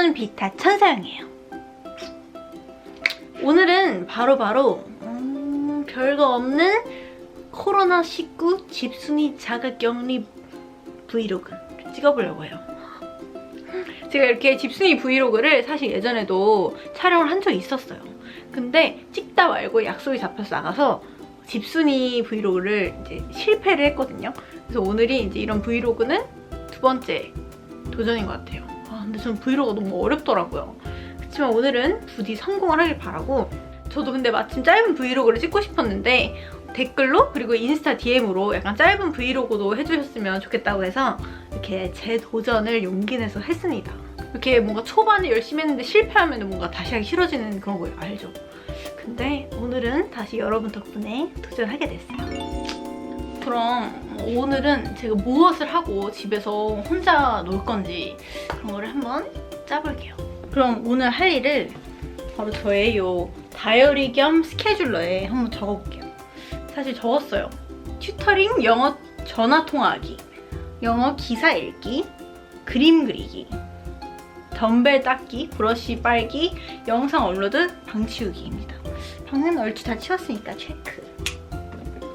푸른 비타 천사형이에요. 오늘은 바로 바로 음, 별거 없는 코로나19 집순이 자가격리 브이로그 찍어보려고 해요. 제가 이렇게 집순이 브이로그를 사실 예전에도 촬영을 한 적이 있었어요. 근데 찍다 말고 약속이 잡혀서 나가서 집순이 브이로그를 이제 실패를 했거든요. 그래서 오늘이 이제 이런 브이로그는 두 번째 도전인 것 같아요. 아, 근데 전 브이로그 너무 어렵더라고요. 그렇지만 오늘은 부디 성공을 하길 바라고 저도 근데 마침 짧은 브이로그를 찍고 싶었는데 댓글로 그리고 인스타 DM으로 약간 짧은 브이로그도 해주셨으면 좋겠다고 해서 이렇게 제 도전을 용기 내서 했습니다. 이렇게 뭔가 초반에 열심히 했는데 실패하면 뭔가 다시 하기 싫어지는 그런 거 알죠? 근데 오늘은 다시 여러분 덕분에 도전하게 됐어요. 그럼 오늘은 제가 무엇을 하고 집에서 혼자 놀 건지 그런 거를 한번 짜볼게요. 그럼 오늘 할 일을 바로 저의 요 다이어리 겸 스케줄러에 한번 적어볼게요. 사실 적었어요. 튜터링 영어 전화 통화하기, 영어 기사 읽기, 그림 그리기, 덤벨 닦기, 브러쉬 빨기, 영상 업로드, 방 치우기입니다. 방은 얼추 다 치웠으니까 체크.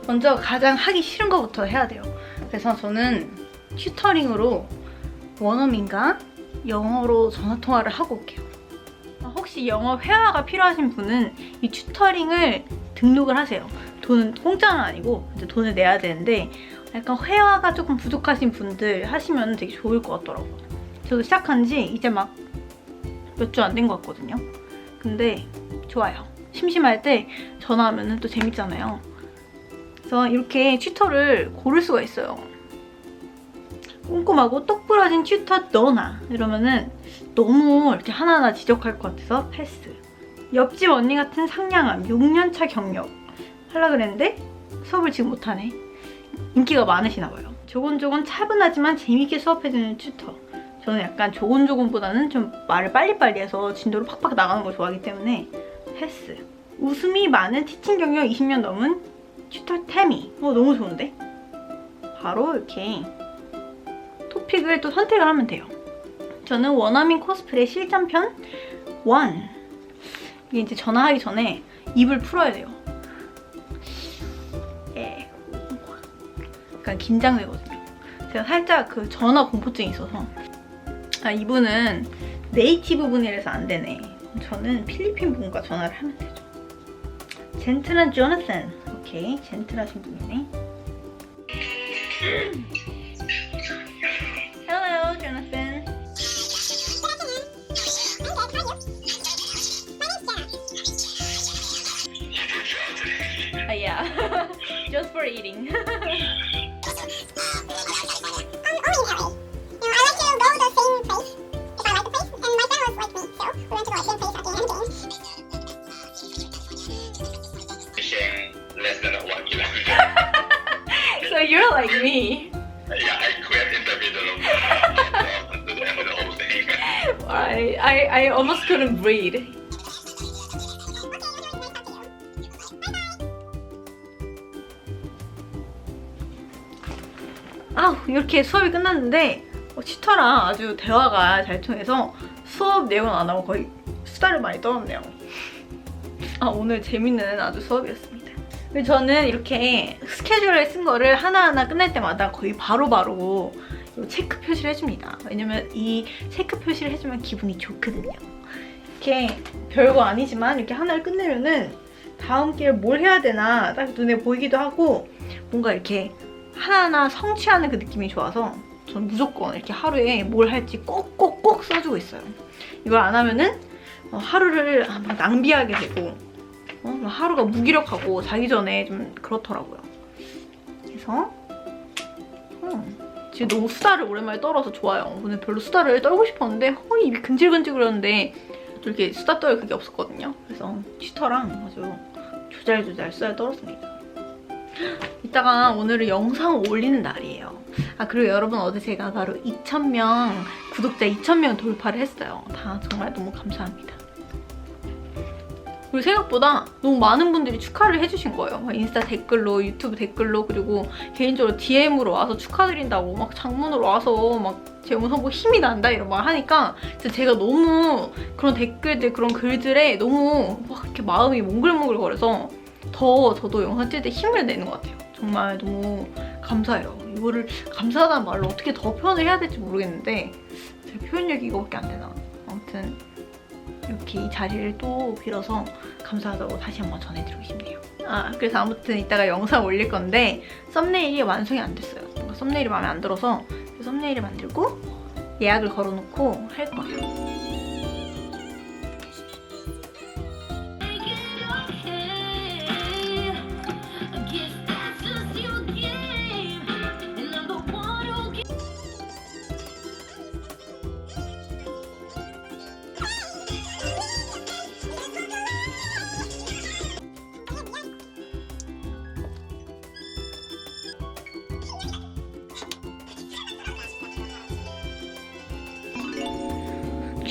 먼저 가장 하기 싫은 것부터 해야 돼요. 그래서 저는 튜터링으로 원어민과 영어로 전화 통화를 하고 올게요. 아, 혹시 영어 회화가 필요하신 분은 이 튜터링을 등록을 하세요. 돈은 공짜는 아니고 이제 돈을 내야 되는데 약간 회화가 조금 부족하신 분들 하시면 되게 좋을 것 같더라고요. 저도 시작한 지 이제 막 몇 주 안 된 것 같거든요. 근데 좋아요. 심심할 때 전화하면 또 재밌잖아요. 그래서 이렇게 튜터를 고를 수가 있어요. 꼼꼼하고 똑 부러진 튜터 너나 이러면은 너무 이렇게 하나하나 지적할 것 같아서 패스. 옆집 언니 같은 상냥함, 6년차 경력 하려 그랬는데 수업을 지금 못하네. 인기가 많으시나 봐요. 조곤조곤 차분하지만 재밌게 수업해주는 튜터. 저는 약간 조곤조곤보다는 좀 말을 빨리빨리 해서 진도를 팍팍 나가는 걸 좋아하기 때문에 패스. 웃음이 많은 티칭 경력 20년 넘은 튜터 태미. 어, 너무 좋은데? 바로 이렇게 토픽을 또 선택을 하면 돼요. 저는 원어민 코스프레 실전편 1. 이게 이제 전화하기 전에 입을 풀어야 돼요. 예. 약간 긴장되거든요. 제가 살짝 그 전화 공포증이 있어서. 아, 이분은 네이티브 분이라서 안 되네. 저는 필리핀 분과 전화를 하면 되죠. 젠틀한 조나산. 오케이, 젠틀하신 분이네. Hello, Jonathan. Uh, yeah, just for eating. me. yeah, I quit in the middle of the, the, whole thing. I, I, I almost couldn't breathe. 아우 이렇게 수업이 끝났는데 어, 치터랑 아주 대화가 잘 통해서 수업 내용은 안 하고 거의 수다를 많이 떨었네요. 아 오늘 재밌는 아주 수업이었습니다. 저는 이렇게 스케줄을 쓴 거를 하나하나 끝날 때마다 거의 바로바로 요 체크 표시를 해줍니다. 왜냐면 이 체크 표시를 해주면 기분이 좋거든요. 이렇게 별거 아니지만 이렇게 하나를 끝내면은 다음 기회에 뭘 해야 되나 딱 눈에 보이기도 하고 뭔가 이렇게 하나하나 성취하는 그 느낌이 좋아서 전 무조건 이렇게 하루에 뭘 할지 꼭꼭꼭 써주고 있어요. 이걸 안 하면은 어, 하루를 막 낭비하게 되고 어, 막 하루가 무기력하고 자기 전에 좀 그렇더라고요. 그래서 음, 지금 너무 수다를 오랜만에 떨어서 좋아요. 오늘 별로 수다를 떨고 싶었는데 어, 입이 근질근질거렸는데 또 이렇게 수다 떨 그게 없었거든요. 그래서 튜터랑 아주 조잘조잘 수다를 떨었습니다. 이따가 오늘은 영상 올리는 날이에요. 아 그리고 여러분 어제 제가 바로 2,000명 구독자 2,000명 돌파를 했어요. 다 정말 너무 감사합니다. 그리고 생각보다 너무 많은 분들이 축하를 해주신 거예요. 막 인스타 댓글로, 유튜브 댓글로, 그리고 개인적으로 DM으로 와서 축하드린다고 막 장문으로 와서 막 재무 성공 힘이 난다 이런 말 하니까 제가 너무 그런 댓글들, 그런 글들에 너무 막 이렇게 마음이 몽글몽글거려서 더 저도 영상 찍을 때 힘을 내는 것 같아요. 정말 너무 감사해요. 이거를 감사하다는 말로 어떻게 더 표현을 해야 될지 모르겠는데 제 표현력이 이거밖에 안 되나. 아무튼 이렇게 이 자리를 또 빌어서 감사하다고 다시 한번 전해드리고 싶네요. 아 그래서 아무튼 이따가 영상 올릴 건데 썸네일이 완성이 안 됐어요. 뭔가 썸네일이 마음에 안 들어서 그 썸네일을 만들고 예약을 걸어놓고 할 거예요.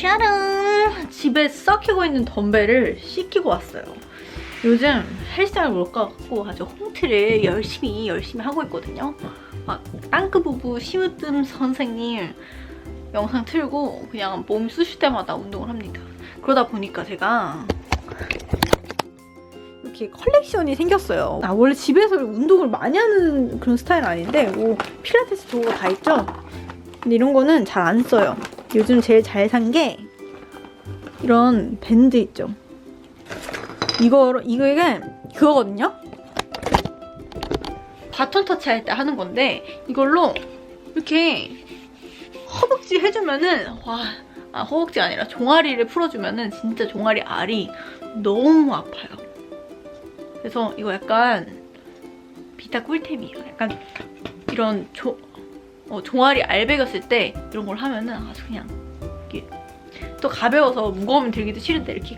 짜란! 집에 썩히고 있는 덤벨을 씻기고 왔어요. 요즘 헬스장을 못 가고 아주 홈트를 열심히 열심히 하고 있거든요. 막 땅크 부부 심으뜸 선생님 영상 틀고 그냥 몸 쑤실 때마다 운동을 합니다. 그러다 보니까 제가 이렇게 컬렉션이 생겼어요. 아, 원래 집에서 운동을 많이 하는 그런 스타일 아닌데 뭐 필라테스 도구 다 있죠? 근데 이런 거는 잘 안 써요. 요즘 제일 잘 산 게 이런 밴드 있죠. 이거 이거 이게 그거거든요. 바톤 터치 할 때 하는 건데 이걸로 이렇게 허벅지 해주면은 와, 아 허벅지가 아니라 종아리를 풀어주면은 진짜 종아리 알이 너무 아파요. 그래서 이거 약간 비타 꿀템이에요. 약간 이런 조, 어, 종아리 알배겼을 때 이런 걸 하면은 아주 그냥 이게 또 가벼워서 무거우면 들기도 싫은데 이렇게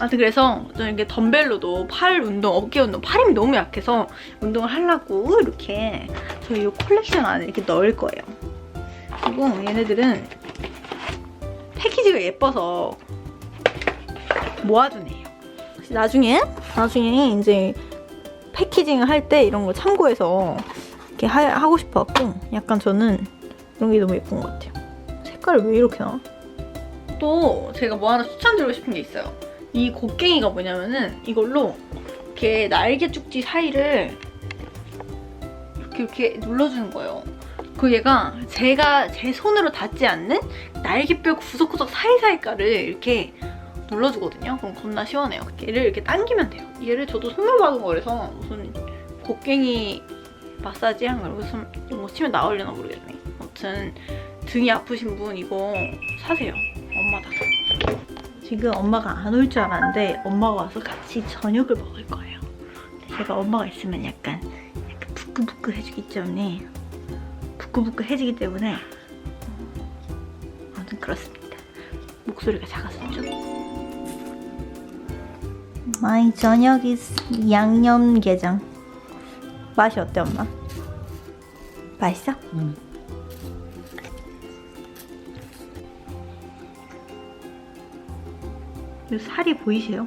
아무튼 그래서 저는 이게 덤벨로도 팔 운동, 어깨 운동, 팔 힘이 너무 약해서 운동을 하려고 이렇게 저희 이 콜렉션 안에 이렇게 넣을 거예요. 그리고 얘네들은 패키지가 예뻐서 모아두네요. 나중에 나중에 이제 패키징을 할 때 이런 거 참고해서 이렇게 하, 고 싶어갖고 약간 저는 이런 게 너무 예쁜 것 같아요. 색깔이 왜 이렇게 나와? 또 제가 뭐 하나 추천드리고 싶은 게 있어요. 이 곡괭이가 뭐냐면은 이걸로 이렇게 날개 쭉지 사이를 이렇게 이렇게 눌러주는 거예요. 그 얘가 제가 제 손으로 닿지 않는 날개뼈 구석구석 사이사이가를 이렇게 눌러주거든요. 그럼 겁나 시원해요. 얘를 이렇게 당기면 돼요. 얘를 저도 선물 받은 거라서 무슨 곡괭이 이런 거, 좀- 이런 거 치면 나오려나 모르겠네. 아무튼 등이 아프신 분 이거 사세요. 엄마다. 지금 엄마가 안 올 줄 알았는데 엄마가 와서 같이 저녁을 먹을 거예요. 제가 엄마가 있으면 약간 약간 부끄부끄 해주기 때문에 부끄부끄 해지기 때문에 어, 아무튼 그렇습니다. 목소리가 작았었죠. 마이 저녁이 양념게장 맛이 어때 엄마? 맛있어? 응. 이 살이 보이세요?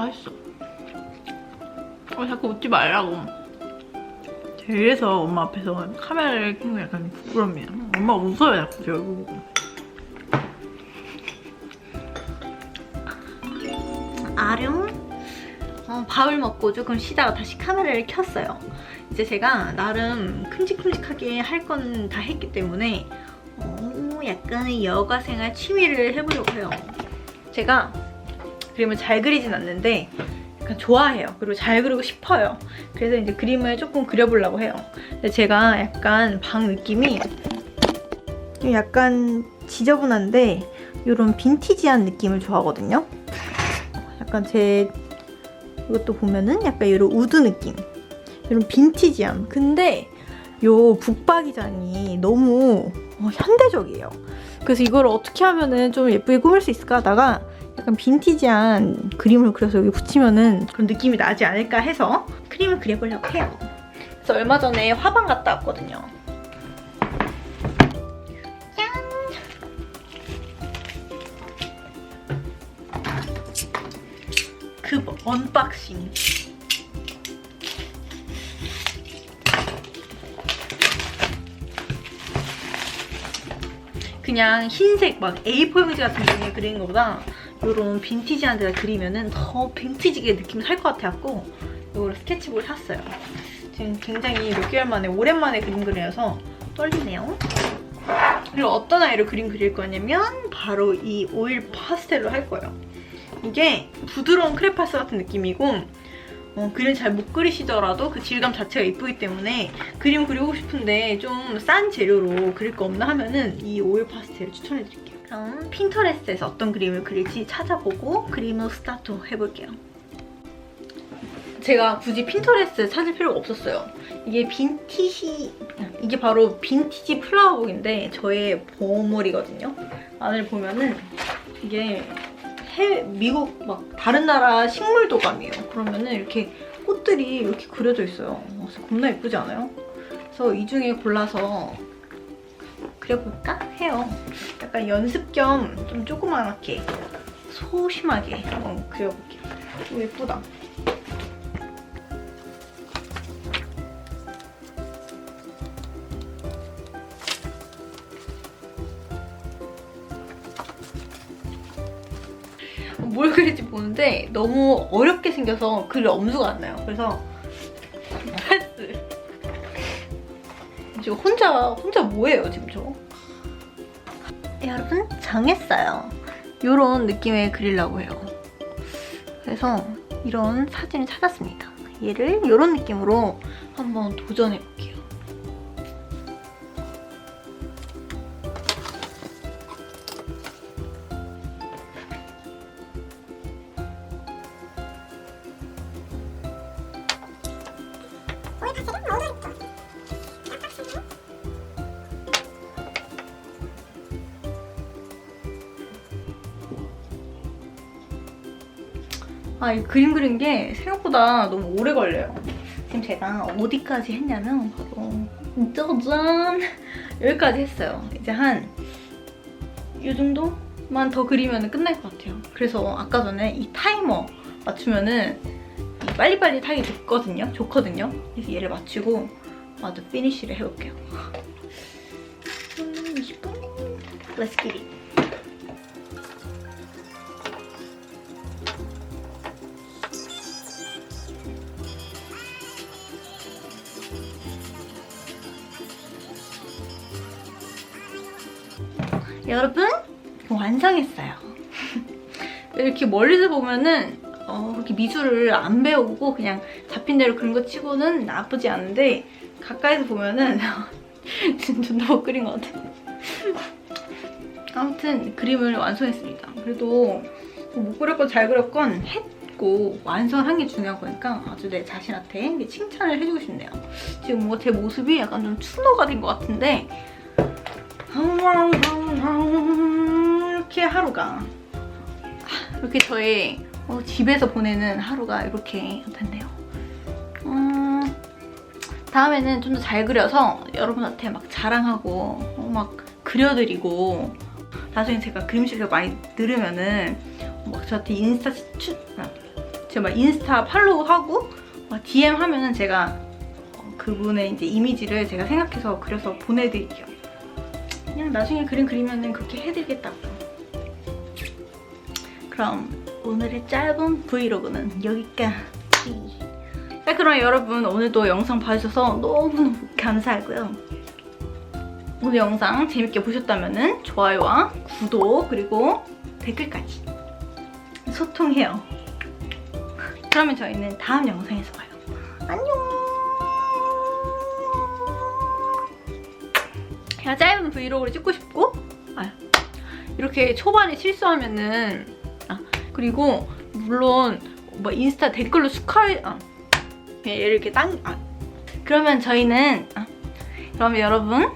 맛있어. 어, 자꾸 웃지 말라고. 이래서 엄마 앞에서 카메라를 켜는 거 약간 부끄럽네요. 엄마가 웃어요, 자꾸 저 얼굴 보고. 아령 어, 밥을 먹고 조금 쉬다가 다시 카메라를 켰어요. 이제 제가 나름 큼직큼직하게 할 건 다 했기 때문에 어, 약간의 여가 생활 취미를 해보려고 해요. 제가 그림을 잘 그리진 않는데 약간 좋아해요. 그리고 잘 그리고 싶어요. 그래서 이제 그림을 조금 그려보려고 해요. 근데 제가 약간 방 느낌이 약간 지저분한데 이런 빈티지한 느낌을 좋아하거든요. 약간 제 이것도 보면은 약간 이런 우드 느낌. 이런 빈티지함. 근데 요 북박이장이 너무 어, 현대적이에요. 그래서 이걸 어떻게 하면은 좀 예쁘게 꾸밀 수 있을까 하다가 약간 빈티지한 그림을 그려서 여기 붙이면은 그런 느낌이 나지 않을까 해서 그림을 그려보려고 해요. 그래서 얼마 전에 화방 갔다 왔거든요. 짠! 그 언박싱. 그냥 흰색 막 A4 용지 같은 종이에 그리는 것보다 이런 빈티지한 데다 그리면은 더 빈티지게 느낌이 살 것 같아갖고 이걸 스케치북을 샀어요. 지금 굉장히 몇 개월 만에 오랜만에 그림 그려서 떨리네요. 그리고 어떤 아이로 그림 그릴 거냐면 바로 이 오일 파스텔로 할 거예요. 이게 부드러운 크레파스 같은 느낌이고 어, 그림 잘 못 그리시더라도 그 질감 자체가 이쁘기 때문에 그림 그리고 싶은데 좀 싼 재료로 그릴 거 없나 하면은 이 오일 파스텔을 추천해드릴게요. 그럼 핀터레스트에서 어떤 그림을 그릴지 찾아보고 그림을 스타트 해볼게요. 제가 굳이 핀터레스트 찾을 필요가 없었어요. 이게 빈티지, 이게 바로 빈티지 플라워북인데 저의 보물이거든요. 안을 보면은 이게 해외, 미국 막 다른 나라 식물 도감이에요. 그러면은 이렇게 꽃들이 이렇게 그려져 있어요. 겁나 예쁘지 않아요? 그래서 이 중에 골라서 그려볼까 해요. 약간 연습 겸 좀 조그맣게 소심하게 한번 그려볼게요. 오, 예쁘다. 뭘 그릴지 보는데 너무 어렵게 생겨서 글 엄두가 안 나요. 그래서 패스. 지금 혼자 혼자 뭐예요 지금 저? 여러분 정했어요. 이런 느낌의 그리려고 해요. 그래서 이런 사진을 찾았습니다. 얘를 이런 느낌으로 한번 도전해 볼게요. 아, 이 그림 그린 게 생각보다 너무 오래 걸려요. 지금 제가 어디까지 했냐면 바로 짜잔 여기까지 했어요. 이제 한 이 정도만 더 그리면 끝날 것 같아요. 그래서 아까 전에 이 타이머 맞추면은 이 빨리빨리 타기 좋거든요. 좋거든요. 그래서 얘를 맞추고 마저 피니쉬를 해볼게요. 음, 20분. Let's get it. 여러분 완성했어요. 이렇게 멀리서 보면은 어, 그렇게 미술을 안 배우고 그냥 잡힌 대로 그린 거 치고는 나쁘지 않은데 가까이서 보면은 진짜 못 그린 것 같아. 아무튼 그림을 완성했습니다. 그래도 못 그렸건 잘 그렸건 했고 완성한 게 중요한 거니까 아주 내 자신한테 칭찬을 해주고 싶네요. 지금 뭔가 제 모습이 약간 좀 추노가 된 것 같은데 이렇게 하루가 이렇게 저의 어, 집에서 보내는 하루가 이렇게 됐네요. 음, 다음에는 좀 더 잘 그려서 여러분한테 막 자랑하고 어, 막 그려드리고 나중에 제가 그림 실력 많이 늘으면은 막 저한테 인스타 추, 아, 제가 막 인스타 팔로우하고 막 DM 하면은 제가 어, 그분의 이제 이미지를 제가 생각해서 그려서 보내드릴게요. 그냥 나중에 그림 그리면은 그렇게 해드리겠다고. 그럼 오늘의 짧은 브이로그는 여기까지. 자, 그럼 여러분 오늘도 영상 봐주셔서 너무너무 감사하고요. 오늘 영상 재밌게 보셨다면 좋아요와 구독 그리고 댓글까지 소통해요. 그러면 저희는 다음 영상에서 봐요. 안녕. 그냥 짧은 브이로그를 찍고 싶고 아, 이렇게 초반에 실수하면은 아, 그리고 물론 뭐 인스타 댓글로 축하해 아, 얘를 이렇게 땅 아, 그러면 저희는 아, 그럼 여러분